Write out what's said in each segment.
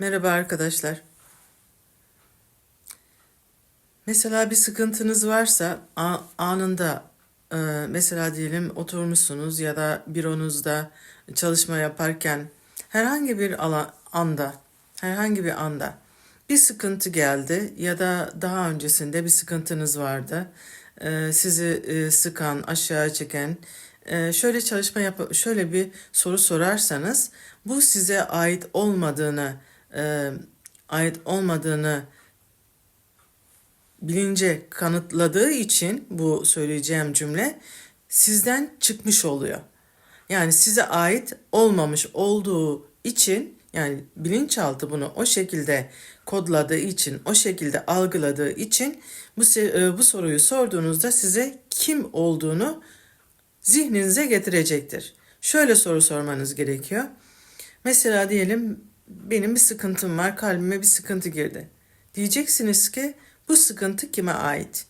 Merhaba arkadaşlar. Mesela bir sıkıntınız varsa anında e, mesela diyelim oturmuşsunuz ya da büronuzda çalışma yaparken herhangi bir ala- anda herhangi bir anda bir sıkıntı geldi ya da daha öncesinde bir sıkıntınız vardı. E, sizi e, sıkan, aşağı çeken şöyle çalışma yap şöyle bir soru sorarsanız bu size ait olmadığını e, ait olmadığını bilince kanıtladığı için bu söyleyeceğim cümle sizden çıkmış oluyor. Yani size ait olmamış olduğu için yani bilinçaltı bunu o şekilde kodladığı için, o şekilde algıladığı için bu e, bu soruyu sorduğunuzda size kim olduğunu zihninize getirecektir. Şöyle soru sormanız gerekiyor. Mesela diyelim benim bir sıkıntım var, kalbime bir sıkıntı girdi. Diyeceksiniz ki bu sıkıntı kime ait?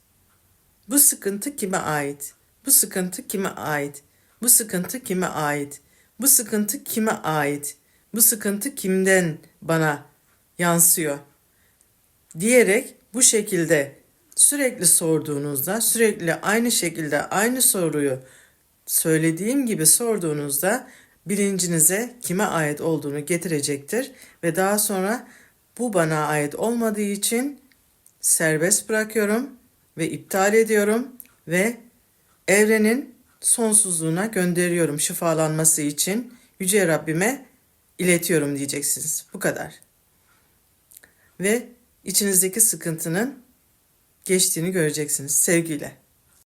Bu sıkıntı kime ait? Bu sıkıntı kime ait? Bu sıkıntı kime ait? Bu sıkıntı kime ait? Bu sıkıntı kimden bana yansıyor? diyerek bu şekilde sürekli sorduğunuzda, sürekli aynı şekilde aynı soruyu söylediğim gibi sorduğunuzda bilincinize kime ait olduğunu getirecektir ve daha sonra bu bana ait olmadığı için serbest bırakıyorum ve iptal ediyorum ve evrenin sonsuzluğuna gönderiyorum şifalanması için yüce Rabbime iletiyorum diyeceksiniz. Bu kadar. Ve içinizdeki sıkıntının geçtiğini göreceksiniz sevgiyle.